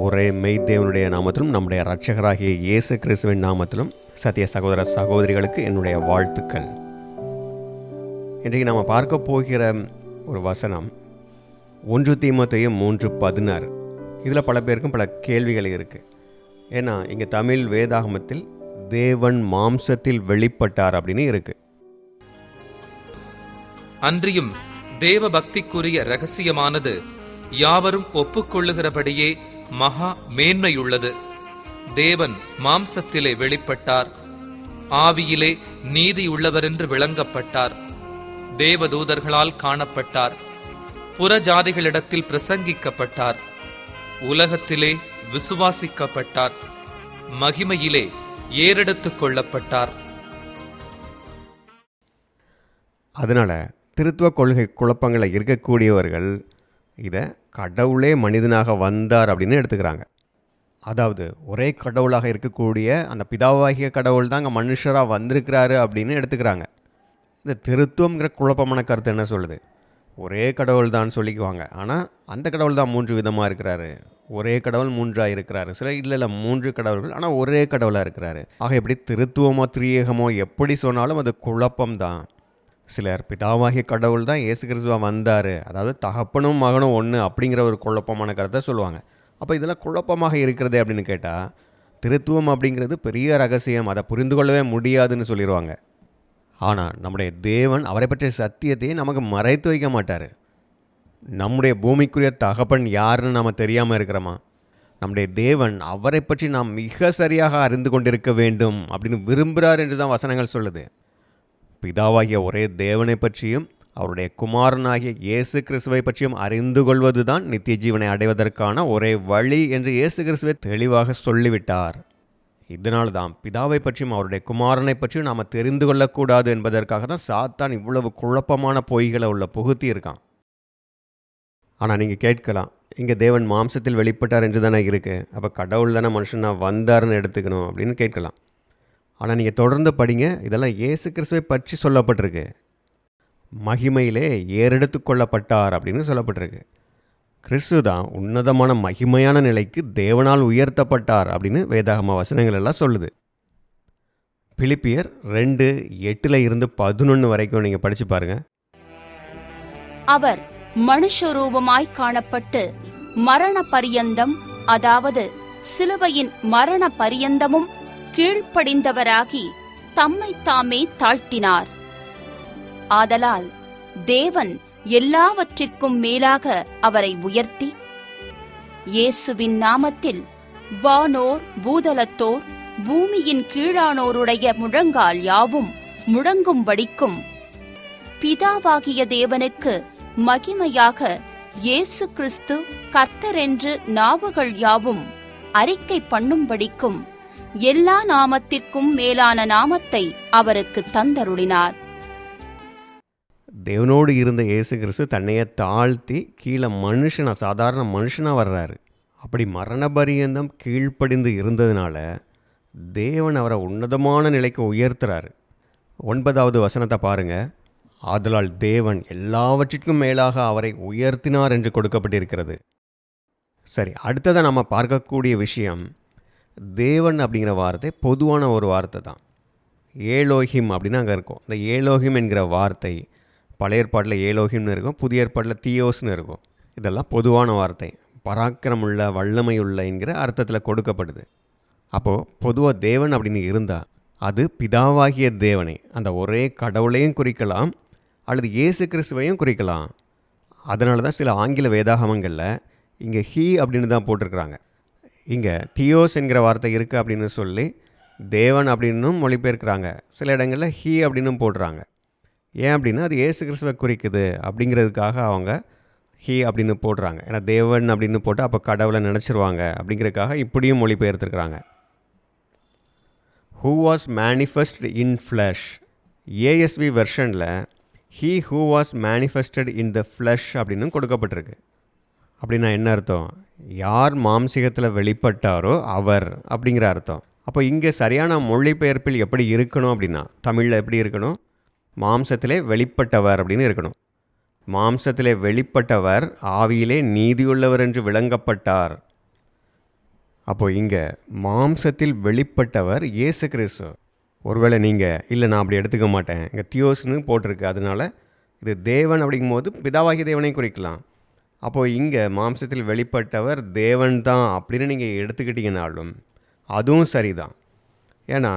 ஒரே மெய்தேவனுடைய நாமத்திலும் நம்முடைய ரட்சகராகிய இயேசு கிறிஸ்துவின் நாமத்திலும் சத்திய சகோதர சகோதரிகளுக்கு என்னுடைய வாழ்த்துக்கள். இன்றைக்கு நம்ம பார்க்க போகிற ஒரு வசனம் ஒன்று தீமத்தையும் மூன்று பதினாறு. இதில் பல பேருக்கும் பல கேள்விகள் இருக்குது ஏன்னா இங்கே தமிழ் வேதாகமத்தில் தேவன் மாம்சத்தில் வெளிப்பட்டார் அப்படின்னு இருக்கு. அன்றியும் தேவ பக்திக்குரிய ரகசியமானது யாவரும் ஒப்புக்கொள்ளுகிறபடியே மகா மேன்மையுள்ளது. தேவன் மாம்சத்திலே வெளிப்பட்டார். ஆவியிலே நீதியுள்ளவரென்று விளங்கப்பட்டார். தேவதூதர்களால் காணப்பட்டார். புறஜாதிகளிடத்தில் பிரசங்கிக்கப்பட்டார். உலகத்திலே விசுவாசிக்கப்பட்டார். மகிமையிலே ஏறெடுத்துக் கொள்ளப்பட்டார். அதனால் திருத்துவ கொள்கை குழப்பங்களை இருக்கக்கூடியவர்கள் இதை கடவுளே மனிதனாக வந்தார் அப்படின்னு எடுத்துக்கிறாங்க. அதாவது ஒரே கடவுளாக இருக்கக்கூடிய அந்த பிதாவாகிய கடவுள் தான் அங்கே மனுஷராக வந்திருக்கிறாரு அப்படின்னு எடுத்துக்கிறாங்க. இந்த திருத்துவங்கிற குழப்பமான கருத்து என்ன சொல்லுது? ஒரே கடவுள் தான் சொல்லிக்குவாங்க. ஆனால் அந்த கடவுள் தான் மூன்று விதமாக இருக்கிறாரு. ஒரே கடவுள் மூன்றாக இருக்கிறாரு. சில இல்லை இல்லை மூன்று கடவுள்கள் ஆனால் ஒரே கடவுளாக இருக்கிறாரு. ஆக எப்படி திருத்துவமோ திரியேகமோ எப்படி சொன்னாலும் அது குழப்பம்தான். சிலர் பிதாவாகிய கடவுள் தான் இயேசு கிறிஸ்துவா வந்தார். அதாவது தகப்பனும் மகனும் ஒன்று அப்படிங்கிற ஒரு குழப்பமான கருத்தை சொல்லுவாங்க. அப்போ இதெல்லாம் குழப்பமாக இருக்கிறது அப்படின்னு கேட்டால் திருத்துவம் அப்படிங்கிறது பெரிய ரகசியம். அதை புரிந்து கொள்ளவே முடியாதுன்னு சொல்லிடுவாங்க ஆனால் நம்முடைய தேவன் அவரை பற்றிய சத்தியத்தையே நமக்கு மறைத்து வைக்க மாட்டார். நம்முடைய பூமிக்குரிய தகப்பன் யாருன்னு நாம் தெரியாமல் இருக்கிறோமா? நம்முடைய தேவன் அவரை பற்றி நாம் மிக சரியாக அறிந்து கொண்டிருக்க வேண்டும் அப்படின்னு விரும்புகிறார் என்று தான் வசனங்கள் சொல்லுது. பிதாவாகிய ஒரே தேவனை பற்றியும் அவருடைய குமாரனாகிய இயேசு கிறிஸ்துவை பற்றியும் அறிந்து கொள்வது தான் நித்திய ஜீவனை அடைவதற்கான ஒரே வழி என்று இயேசு கிறிஸ்துவை தெளிவாக சொல்லிவிட்டார். இதனால் தான் பிதாவை பற்றியும் அவருடைய குமாரனை பற்றியும் நாம் தெரிந்து கொள்ளக்கூடாது என்பதற்காக தான் சாத்தான் இவ்வளவு குழப்பமான பொய்களை உள்ள புகுத்தி இருக்கான். ஆனால் நீங்கள் கேட்கலாம் இங்கே தேவன் மாம்சத்தில் வெளிப்பட்டார் என்று தானே இருக்குது அப்போ கடவுள் தானே மனுஷனாக வந்தார்னு எடுத்துக்கணும் அப்படின்னு கேட்கலாம். ஆனால் நீங்கள் தொடர்ந்து படிங்க. இதெல்லாம் இயேசு கிறிஸ்துவை பற்றி சொல்லப்பட்டிருக்கு. மகிமையிலே ஏறெடுத்து கொள்ளப்பட்டார் அப்படின்னு சொல்லப்பட்டிருக்கு. கிறிஸ்து தான் உன்னதமான மகிமையான நிலைக்கு தேவனால் உயர்த்தப்பட்டார் அப்படின்னு வேதாகம வசனங்கள் எல்லாம் சொல்லுது. பிலிப்பியர் ரெண்டு எட்டில் இருந்து பதினொன்று வரைக்கும் நீங்கள் படித்து பாருங்கள் அவர் மனுஷரூபமாய் காணப்பட்டு மரண பரியந்தம் அதாவது சிலுவையின் மரண பரியந்தமும் கீழ்ப்படிந்தவராகி தம்மை தாமே தாழ்த்தினார். ஆதலால் தேவன் எல்லாவற்றிற்கும் மேலாக அவரை உயர்த்தி இயேசுவின் நாமத்தில் வானோர் பூதலத்தோர் பூமியின் கீழானோருடைய முழங்கால் யாவும் முழங்கும்படிக்கும் பிதாவாகிய தேவனுக்கு மகிமையாக இயேசு கிறிஸ்து கர்த்தரென்று நாவுகள் யாவும் அறிக்கை பண்ணும்படிக்கும் எல்லா நாமத்திற்கும் மேலான நாமத்தை அவருக்கு தந்தருளினார். தேவனோடு இருந்த இயேசு கிறிஸ்து தன்னையே தாழ்த்தி கீழே மனுஷனா சாதாரண மனுஷனாக வர்றாரு. அப்படி மரண பரியந்தம் கீழ்ப்படிந்து இருந்ததுனால தேவன் அவரை உன்னதமான நிலைக்கு உயர்த்துறாரு. ஒன்பதாவது வசனத்தை பாருங்க. ஆதலால் தேவன் எல்லாவற்றிற்கும் மேலாக அவரை உயர்த்தினார் என்று கொடுக்கப்பட்டிருக்கிறது. சரி அடுத்ததை நம்ம பார்க்கக்கூடிய விஷயம் தேவன் அப்படிங்கிற வார்த்தை பொதுவான ஒரு வார்த்தை தான். ஏலோஹிம் அப்படின்னு அங்கே இருக்கும். இந்த ஏலோஹிம் என்கிற வார்த்தை பழைய ஏற்பாட்டில் ஏலோஹிம்னு இருக்கும் புதிய ஏற்பாட்டில் தியோஸ்னு இருக்கும். இதெல்லாம் பொதுவான வார்த்தை. பராக்கிரமுள்ள வல்லமையுள்ள என்கிற அர்த்தத்தில் கொடுக்கப்படுது அப்போது பொதுவாக தேவன் அப்படின்னு இருந்தால் அது பிதாவாகிய தேவனை அந்த ஒரே கடவுளையும் குறிக்கலாம் அல்லது இயேசு கிறிஸ்துவையும் குறிக்கலாம். அதனால தான் சில ஆங்கில வேதாகமங்களில் இங்கே ஹீ அப்படின்னு தான் போட்டிருக்கிறாங்க. இங்கே தியோஸ் என்கிற வார்த்தை இருக்குது அப்படின்னு சொல்லி தேவன் அப்படின்னும் மொழிபெயர்க்கிறாங்க. சில இடங்களில் ஹீ அப்படின்னும் போடுறாங்க. ஏன் அப்படின்னா அது ஏசு கிறிஸ்துவை குறிக்குது அப்படிங்கிறதுக்காக அவங்க ஹீ அப்படின்னு போடுறாங்க. ஏன்னா தேவன் அப்படின்னு போட்டு அப்போ கடவுளை நினச்சிருவாங்க அப்படிங்கிறதுக்காக இப்படியும் மொழிபெயர்த்துருக்குறாங்க. Who was manifest in flesh ASV வெர்ஷனில் he who was manifested in the flesh அப்படின்னு கொடுக்கப்பட்டிருக்கு. அப்படின்னா என்ன அர்த்தம்? யார் மாம்சிகத்தில் வெளிப்பட்டாரோ அவர் அப்படிங்கிற அர்த்தம். அப்போ இங்கே சரியான மொழிபெயர்ப்பில் எப்படி இருக்கணும் அப்படின்னா தமிழில் எப்படி இருக்கணும்? மாம்சத்திலே வெளிப்பட்டவர் அப்படின்னு இருக்கணும். மாம்சத்திலே வெளிப்பட்டவர் ஆவியிலே நீதியுள்ளவர் என்று விளங்கப்பட்டார். அப்போது இங்கே மாம்சத்தில் வெளிப்பட்டவர் இயேசு கிறிஸ்து. ஒருவேளை நீங்கள் இல்லை நான் அப்படி எடுத்துக்க மாட்டேன். இங்கே தியோஸ்னு போட்டிருக்கு. அதனால இது தேவன் அப்படிங்கும்போது பிதாவாகிய தேவனை குறிக்கலாம். அப்போது இங்கே மாம்சத்தில் வெளிப்பட்டவர் தேவன் தான் அப்படின்னு நீங்கள் எடுத்துக்கிட்டீங்கனாலும் அதுவும் சரிதான். ஏன்னா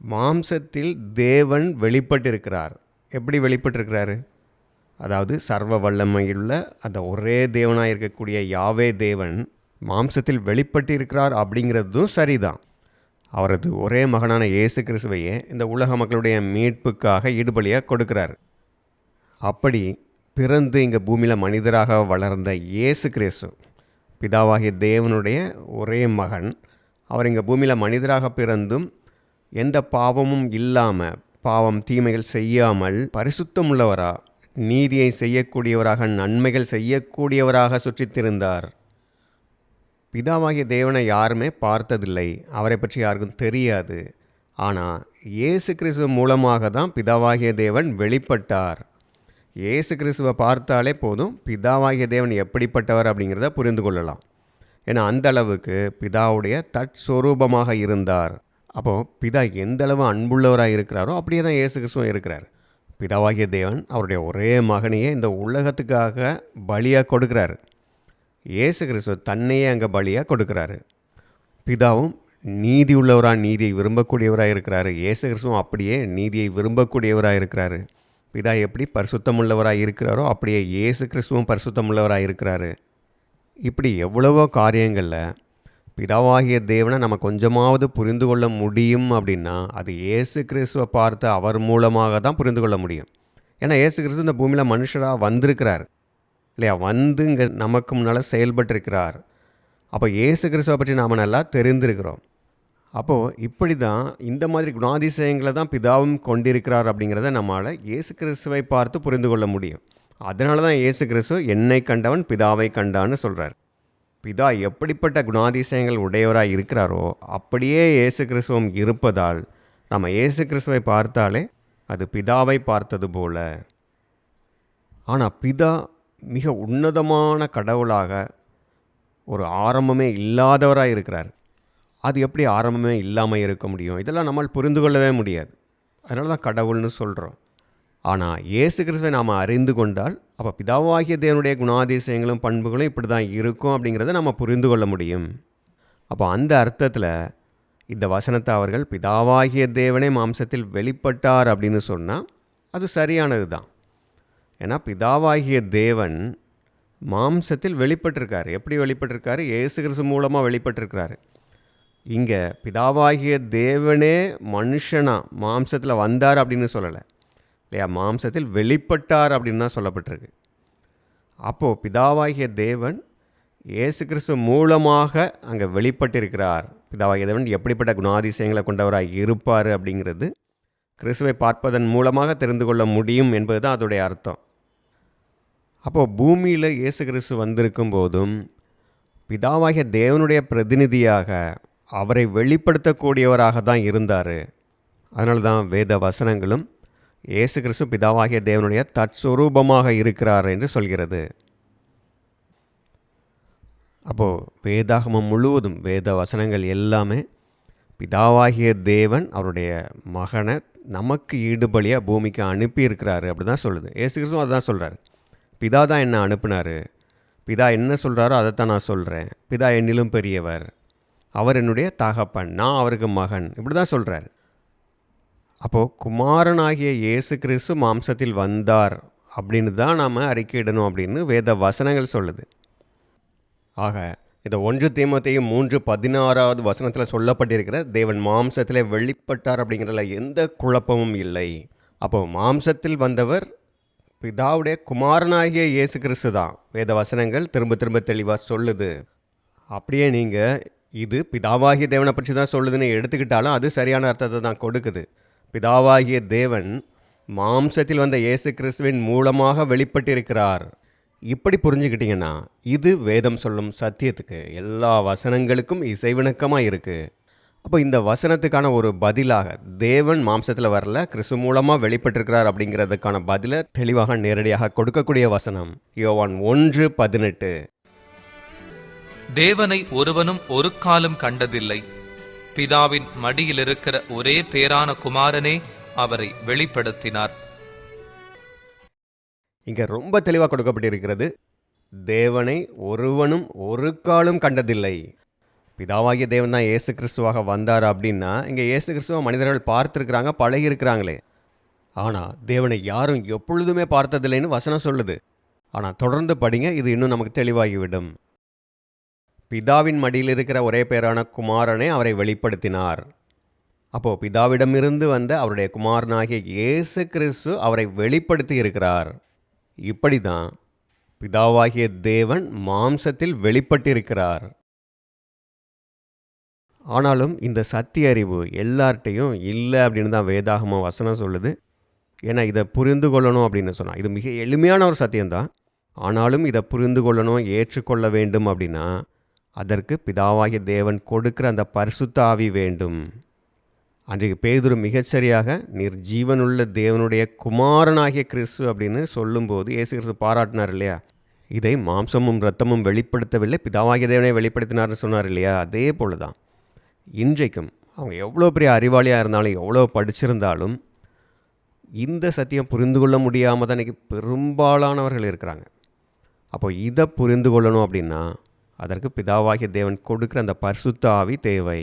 மாம்சத்தில் தேவன் வெளிப்பட்டிருக்கிறார். எப்படி வெளிப்பட்டிருக்கிறாரு? அதாவது சர்வ வல்லமையுள்ள அந்த ஒரே தேவனாக இருக்கக்கூடிய யாவே தேவன் மாம்சத்தில் வெளிப்பட்டிருக்கிறார் அப்படிங்கிறதும் சரிதான். அவரது ஒரே மகனான இயேசு கிறிஸ்துவையே இந்த உலக மக்களுடைய மீட்புக்காக ஈடுபலியாக கொடுக்கிறார். அப்படி பிறந்து இங்கே பூமியில் மனிதராக வளர்ந்த இயேசு கிறிஸ்து பிதாவாகிய தேவனுடைய ஒரே மகன் அவர் இங்கே பூமியில் மனிதராக பிறந்தும் எந்த பாவமும் இல்லாமல் பாவம் தீமைகள் செய்யாமல் பரிசுத்தம் உள்ளவரா நீதியை செய்யக்கூடியவராக நன்மைகள் செய்யக்கூடியவராக சுற்றித்திருந்தார். பிதாவாகிய தேவனை யாருமே பார்த்ததில்லை அவரை பற்றி யாருக்கும் தெரியாது. ஆனால் இயேசு கிறிஸ்துவ மூலமாக தான் பிதாவாகிய தேவன் வெளிப்பட்டார். இயேசு கிறிஸ்துவை பார்த்தாலே போதும் பிதாவாகிய தேவன் எப்படிப்பட்டவர் அப்படிங்கிறத புரிந்து கொள்ளலாம். ஏன்னா அந்த அளவுக்கு பிதாவுடைய தற்ஸ்வரூபமாக இருந்தார். அப்போது பிதா எந்த அளவு அன்புள்ளவராக இருக்கிறாரோ அப்படியே தான் இயேசு கிறிஸ்துவும் இருக்கிறார். பிதாவாகிய தேவன் அவருடைய ஒரே மகனையே இந்த உலகத்துக்காக பலியாக கொடுக்குறாரு. இயேசு கிறிஸ்துவ தன்னையே அங்கே பலியாக கொடுக்குறாரு. பிதாவும் நீதி உள்ளவராக நீதியை விரும்பக்கூடியவராக இருக்கிறாரு. இயேசு கிறிஸ்துவும் அப்படியே நீதியை விரும்பக்கூடியவராக இருக்கிறாரு. பிதா எப்படி பரிசுத்தமுள்ளவராக இருக்கிறாரோ அப்படியே இயேசு கிறிஸ்துவும் பரிசுத்தமுள்ளவராக இருக்கிறாரு. இப்படி எவ்வளவோ காரியங்களில் பிதாவாகிய தேவனை நம்ம கொஞ்சமாவது புரிந்து கொள்ள முடியும் அப்படின்னா அது இயேசு கிறிஸ்துவை பார்த்து அவர் மூலமாக தான் புரிந்து கொள்ள முடியும். ஏன்னா இயேசு கிறிஸ்து இந்த பூமியில் மனுஷராக வந்திருக்கிறார். இல்லையா? வந்து இங்கே நமக்கு முன்னால் செயல்பட்டிருக்கிறார். அப்போ இயேசு கிறிஸ்துவை பற்றி நாம் நல்லா தெரிந்திருக்கிறோம். அப்போது இப்படி தான் இந்த மாதிரி குணாதிசயங்களை தான் பிதாவும் கொண்டிருக்கிறார் அப்படிங்கிறத நம்மளால் இயேசு கிறிஸ்துவை பார்த்து புரிந்து கொள்ள முடியும். அதனால தான் இயேசு கிறிஸ்து என்னை கண்டவன் பிதாவை கண்டான்னு சொல்கிறார் பிதா எப்படிப்பட்ட குணாதிசயங்கள் உடையவராக இருக்கிறாரோ அப்படியே இயேசு கிறிஸ்துவம் இருப்பதால் நம்ம இயேசு கிறிஸ்துவை பார்த்தாலே அது பிதாவை பார்த்தது போல. ஆனால் பிதா மிக உன்னதமான கடவுளாக ஒரு ஆரம்பமே இல்லாதவராக இருக்கிறார். அது எப்படி ஆரம்பமே இல்லாமல் இருக்க முடியும்? இதெல்லாம் நம்மால் புரிந்து கொள்ளவே முடியாது. அதனால தான் கடவுள்னு சொல்கிறோம் ஆனால் இயேசு கிறிஸ்துவை நாம் அறிந்து கொண்டால் அப்போ பிதாவாகிய தேவனுடைய குணாதிசயங்களும் பண்புகளும் இப்படி தான் இருக்கும் அப்படிங்கிறத நம்ம புரிந்து கொள்ள முடியும். அப்போ அந்த அர்த்தத்தில் இந்த வசனத்தை அவர்கள் பிதாவாகிய தேவனே மாம்சத்தில் வெளிப்பட்டார் அப்படின்னு சொன்னால் அது சரியானது தான். ஏன்னா பிதாவாகிய தேவன் மாம்சத்தில் வெளிப்பட்டிருக்காரு. எப்படி வெளிப்பட்டிருக்காரு? இயேசு கிறிஸ்து மூலமாக வெளிப்பட்டிருக்கிறாரு. இங்கே பிதாவாகிய தேவனே மனுஷனாக மாம்சத்தில் வந்தார் அப்படின்னு சொல்லலை. இல்லையா? மாம்சத்தில் வெளிப்பட்டார் அப்படின்னு தான் சொல்லப்பட்டிருக்கு. அப்போது பிதாவாகிய தேவன் இயேசு கிறிஸ்து மூலமாக அங்கே வெளிப்பட்டிருக்கிறார். பிதாவாகிய தேவன் எப்படிப்பட்ட குணாதிசயங்களை கொண்டவராக இருப்பார் அப்படிங்கிறது கிறிஸ்துவை பார்ப்பதன் மூலமாக தெரிந்து கொள்ள முடியும் என்பது தான் அதோடைய அர்த்தம். அப்போது பூமியில் இயேசு கிறிஸ்து வந்திருக்கும் போதும் பிதாவாகிய தேவனுடைய பிரதிநிதியாக அவரை வெளிப்படுத்தக்கூடியவராக தான் இருந்தார். அதனால தான் வேத வசனங்களும் இயேசு கிறிஸ்து பிதாவாகிய தேவனுடைய தற்சுரூபமாக இருக்கிறார் என்று சொல்கிறது. அப்போது வேதாகமம் முழுவதும் வேத வசனங்கள் எல்லாமே பிதாவாகிய தேவன் அவருடைய மகனை நமக்கு ஈடுபலியாக பூமிக்கு அனுப்பியிருக்கிறாரு அப்படி தான் சொல்லுது. ஏசு கிறிஸ்துவும் அதுதான் சொல்கிறார் பிதா தான் என்ன அனுப்புனார்? பிதா என்ன சொல்கிறாரோ அதைத்தான் நான் சொல்கிறேன் பிதா என்னிலும் பெரியவர். அவர் என்னுடைய தகப்பன் நான் அவருக்கு மகன். இப்படி தான் சொல்கிறார் அப்போது குமாரனாகிய இயேசு கிறிஸ்து மாம்சத்தில் வந்தார் அப்படின்னு தான் நாம் அறிக்கையிடணும் அப்படின்னு வேத வசனங்கள் சொல்லுது. ஆக இந்த ஒன்று தீமத்தையும் மூன்று பதினாறாவது வசனத்தில் சொல்லப்பட்டிருக்கிற தேவன் மாம்சத்தில் வெளிப்பட்டார் அப்படிங்கிறதுல எந்த குழப்பமும் இல்லை. அப்போ மாம்சத்தில் வந்தவர் பிதாவுடைய குமாரனாகிய இயேசு கிறிஸ்து தான். வேத வசனங்கள் திரும்ப திரும்ப தெளிவாக சொல்லுது. அப்படியே நீங்கள் இது பிதாவாகிய தேவனை பற்றி தான் சொல்லுதுன்னு எடுத்துக்கிட்டாலும் அது சரியான அர்த்தத்தை தான் கொடுக்குது. பிதாவாகிய தேவன் மாம்சத்தில் வந்த இயேசு கிறிஸ்துவின் மூலமாக வெளிப்பட்டிருக்கிறார். இப்படி புரிஞ்சுக்கிட்டிங்கன்னா இது வேதம் சொல்லும் சத்தியத்துக்கு எல்லா வசனங்களுக்கும் இசைவிணக்கமாக இருக்குது அப்போ இந்த வசனத்துக்கான ஒரு பதிலாக தேவன் மாம்சத்தில் வரல கிறிஸ்து மூலமாக வெளிப்பட்டிருக்கிறார் அப்படிங்கிறதுக்கான பதிலை தெளிவாக நேரடியாக கொடுக்கக்கூடிய வசனம் யோவான் ஒன்று பதினெட்டு. தேவனை ஒருவனும் ஒரு காலம் கண்டதில்லை. பிதாவின் மடியில் இருக்கிற ஒரே பேரான குமாரனே அவரை வெளிப்படுத்தினார். இங்கே ரொம்ப தெளிவாக கொடுக்கப்பட்டிருக்கிறது தேவனை ஒருவனும் ஒரு காலும் கண்டதில்லை. பிதாவாகிய தேவன் தான் இயேசு கிறிஸ்துவாக வந்தார் அப்படின்னா இங்கே இயேசு கிறிஸ்துவ மனிதர்கள் பார்த்துருக்குறாங்க பழகி இருக்கிறாங்களே ஆனால் தேவனை யாரும் எப்பொழுதுமே பார்த்ததில்லைன்னு வசனம் சொல்லுது. ஆனால் தொடர்ந்து படிங்க இது இன்னும் நமக்கு தெளிவாகிவிடும். பிதாவின் மடியில் இருக்கிற ஒரே பேரான குமாரனே அவரை வெளிப்படுத்தினார். அப்போ பிதாவிடமிருந்து வந்த அவருடைய குமாரனாகிய இயேசு கிறிஸ்து அவரை வெளிப்படுத்தி இருக்கிறார். இப்படி தான் பிதாவாகிய தேவன் மாம்சத்தில் வெளிப்பட்டிருக்கிறார். ஆனாலும் இந்த சத்திய அறிவு எல்லார்ட்டையும் இல்லை அப்படின்னு தான் வேதாகம வசனம் சொல்லுது. ஏன்னா இதை புரிந்து கொள்ளணும் அப்படின்னு சொன்னால் இது மிக எளிமையான ஒரு சத்தியம்தான். ஆனாலும் இதை புரிந்து கொள்ளணும் ஏற்றுக்கொள்ள வேண்டும் அப்படின்னா அதற்கு பிதாவாகிய தேவன் கொடுக்கிற அந்த பரிசுத்த ஆவி வேண்டும். அன்றைக்கு பேதுரு மிகச்சரியாக நீர் ஜீவனுள்ள தேவனுடைய குமாரனாகிய கிறிஸ்து அப்படின்னு சொல்லும்போது இயேசு கிறிஸ்து பாராட்டினார் இல்லையா? இதை மாம்சமும் இரத்தமும் வெளிப்படுத்தவில்லை பிதாவாகிய தேவனை வெளிப்படுத்தினார்னு சொன்னார் இல்லையா? அதே போல தான் இன்றைக்கும் அவங்க எவ்வளோ பெரிய அறிவாளியாக இருந்தாலும் எவ்வளோ படிச்சிருந்தாலும் இந்த சத்தியம் புரிந்து கொள்ள முடியாமல் தான் இன்றைக்கி பெரும்பாலானவர்கள் இருக்கிறாங்க. அப்போ இதை புரிந்து கொள்ளணும் அப்படின்னா அதற்கு பிதாவாகிய தேவன் கொடுக்குற அந்த பரிசுத்தாவி தேவை.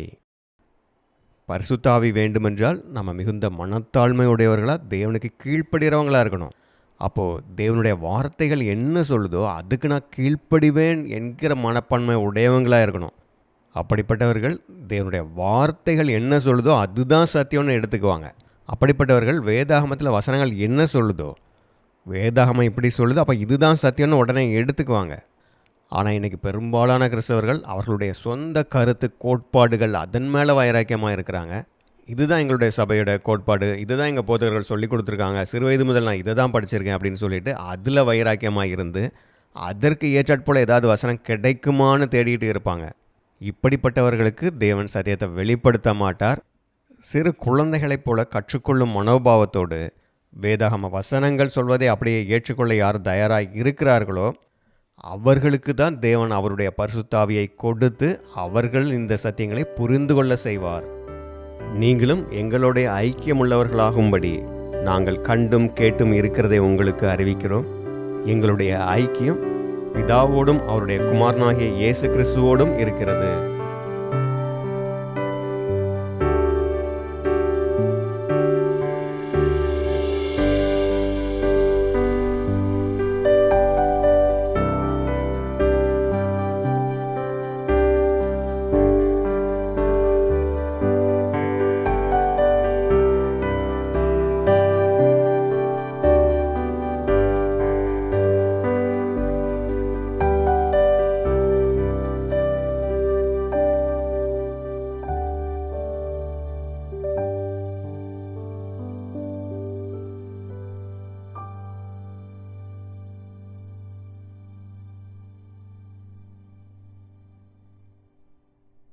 பரிசுத்தாவி வேண்டுமென்றால் நம்ம மிகுந்த மனத்தாழ்மையுடையவர்களாக தேவனுக்கு கீழ்ப்படுகிறவங்களாக இருக்கணும். அப்போது தேவனுடைய வார்த்தைகள் என்ன சொல்லுதோ அதுக்கு நான் கீழ்ப்படிவேன் என்கிற மனப்பான்மை உடையவங்களாக இருக்கணும். அப்படிப்பட்டவர்கள் தேவனுடைய வார்த்தைகள் என்ன சொல்லுதோ அதுதான் சத்தியம்னு எடுத்துக்குவாங்க. அப்படிப்பட்டவர்கள் வேதாகமத்தில் வசனங்கள் என்ன சொல்லுதோ வேதாகமம் இப்படி சொல்லுதோ அப்போ இதுதான் சத்தியம்னு உடனே எடுத்துக்குவாங்க. ஆனால் இன்றைக்கி பெரும்பாலான கிறிஸ்தவர்கள் அவர்களுடைய சொந்த கருத்து கோட்பாடுகள் அதன் மேலே வைராக்கியமாக இருக்கிறாங்க. இதுதான் எங்களுடைய சபையோட கோட்பாடு. இதுதான் எங்கள் போதகர்கள் சொல்லி கொடுத்துருக்காங்க. சிறு வயது முதல் நான் இதை தான் படிச்சிருக்கேன் அப்படின்னு சொல்லிட்டு அதில் வைராக்கியமாக இருந்து அதற்கு ஏற்றாற்போல் ஏதாவது வசனம் கிடைக்குமான்னு தேடிட்டு இருப்பாங்க. இப்படிப்பட்டவர்களுக்கு தேவன் சத்தியத்தை வெளிப்படுத்த மாட்டார். சிறு குழந்தைகளைப் போல கற்றுக்கொள்ளும் மனோபாவத்தோடு வேதாகம வசனங்கள் சொல்வதை அப்படியே ஏற்றுக்கொள்ள யார் தயாராக இருக்கிறார்களோ அவர்களுக்கு தான் தேவன் அவருடைய பரிசுத்தாவியை கொடுத்து அவர்கள் இந்த சத்தியங்களை புரிந்து கொள்ள செய்வார். நீங்களும் எங்களுடைய ஐக்கியமுள்ளவர்களாகும்படி நாங்கள் கண்டும் கேட்டும் இருக்கிறதை உங்களுக்கு அறிவிக்கிறோம். எங்களுடைய ஐக்கியம் பிதாவோடும் அவருடைய குமாரனாகிய இயேசு கிறிஸ்துவோடும் இருக்கிறது.